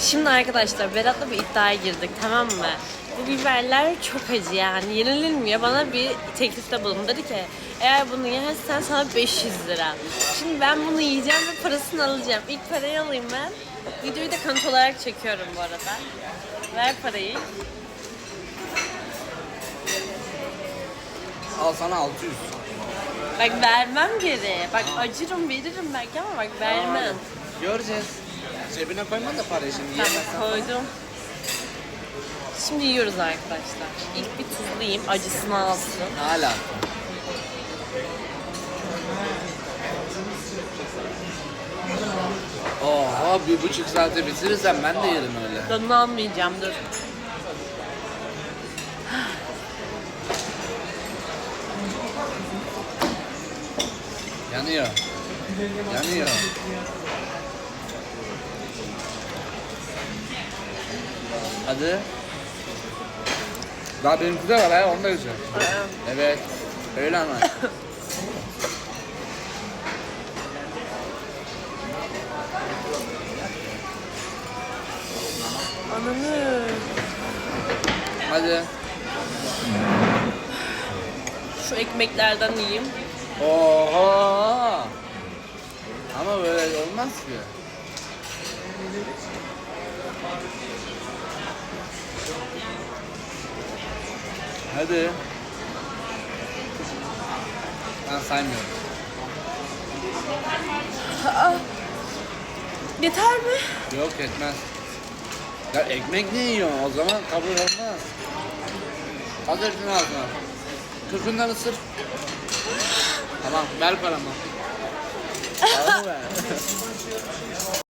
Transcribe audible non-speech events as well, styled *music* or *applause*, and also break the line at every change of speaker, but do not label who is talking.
Şimdi arkadaşlar Berat'la bir iddiaya girdik tamam mı? Bu biberler çok acı yani yenilmiyor. Bana bir teklifte bulundu. Dedi ki eğer bunu yersen sana 500 lira. Şimdi ben bunu yiyeceğim ve parasını alacağım. İlk parayı alayım ben. Videoyu da kanıt olarak çekiyorum bu arada. Ver parayı.
Al sana 600.
Bak vermem geri. Bak acırım veririm belki ama bak vermem.
Göreceğiz. Cebine koyma da parayı şimdi.
Tamam koydum. Şimdi yiyoruz arkadaşlar. İlk bir tuzlayayım acısını alsın.
Hala. Oha bir buçuk saate bitirirsen ben de yerim öyle.
Tadını almayacağım dur.
Yanıyor. Yanıyor. Hadi. Daha benimki de var ha, onu da güzel. Evet. Öyle ama. *laughs*
Ananı.
Hadi.
Şu ekmeklerden yiyeyim.
Oha. Ama böyle olmaz ki. Hadi. Ben saymıyorum.
Yeter mi?
Yok etmez. Ya ekmek ne yiyorsun? O zaman kabul olmaz. Hadi şunu ağzına. Kırkından ısır. Tamam ver paramı. Paramı ver. *laughs* *laughs*